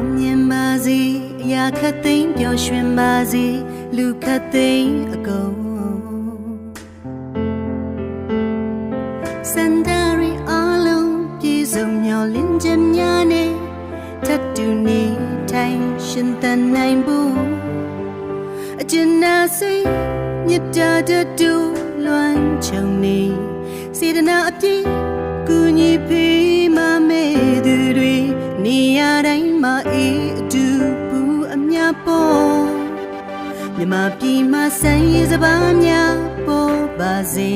အောင်မြင်ပါစေအရာခတ်သိမ်းပျော်ရွှင်ပါစေလူခတ်သိမ်းအကုန်စန္ဒရီအလုံးပြေဆုံးမျောလင်းချက်များနဲ့ထပ်တူနေထိုင်ရှင်သန်နိုင်ဖို့အကျဉ်းနာစိတ်မြတ်တာတတူလွမ်းချုံနေစေတနာအပြည့် ပေါ်မြမပြည်မှာဆန်းရည်စပါးများပေါ်ပါစေ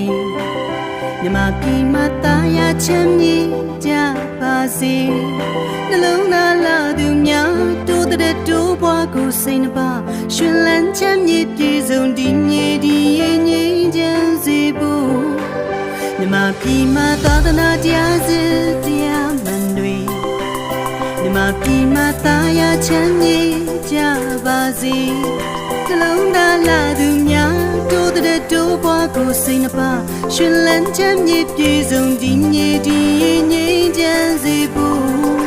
မြမပြည်မှာတာယာချမ်းမြေကြပါစေနှလုံးသားလာသူများတိုးတဲ့တိုးပွားကိုစိတ်နှပါရှင်လန်းချမ်းမြေပြေဆုံးဒီမြေဒီရဲ့ငြိမ်းချမ်းစေဖို့မြမပြည်မှာသာသနာတရားစစ်တရားမှန်တွေ မြမပြည်မှာတာယာချမ်းမြေကြပါစေနှလုံးသားလာသူများတိုးတဲ့တိုးပွားကိုစိတ်နှပါရှင်လန်းချမ်းမြေပြေဆုံးဒီမြေဒီရဲ့ငြိမ်းချမ်းစေဖို့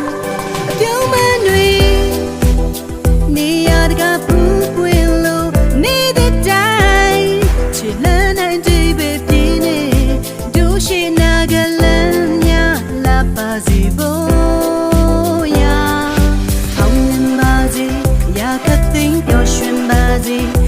င်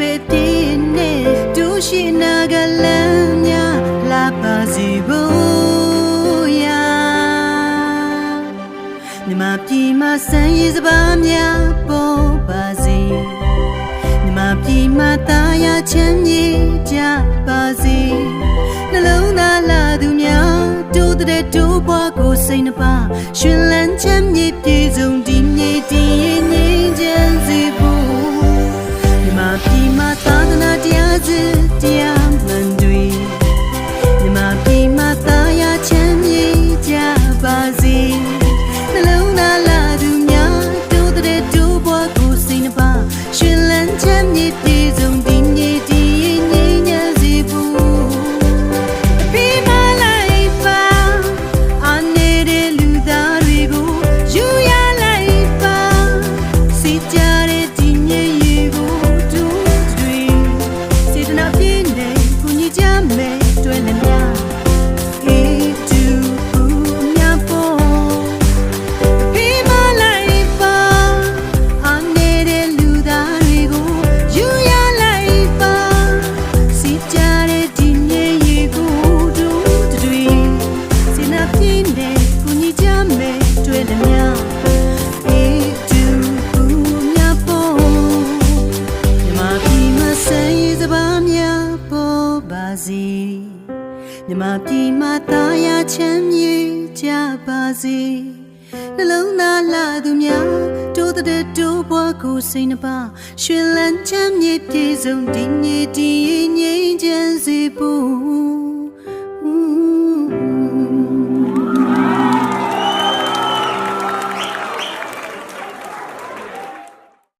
ပဲပြင်းနေဒုရှိနာကလမ်းများလာပါစီဖို့ရာမြမပြည်မှာစံရည်စပါးများပေါ်ပါစေမြမပြည်မှာတာယာချမ်းမြေကြပါစေနှလုံးသားလာသူများတိုးတဲ့တိုးပွားကိုစိတ်နှပါရှင်လန်းချမ်းမြေပြေဆုံးဒီမြေဒီ စီ စေမြမပြည်မှာတာယာချမ်းမြေကြပါစေနှလုံးသားလာသူများတိုးတဲ့တိုးပွားကိုစိတ်နှပါရှင်လန်းချမ်းမြေပြေဆုံးဒီနေ့ဒီငြိမ်းချမ်းစေဖို့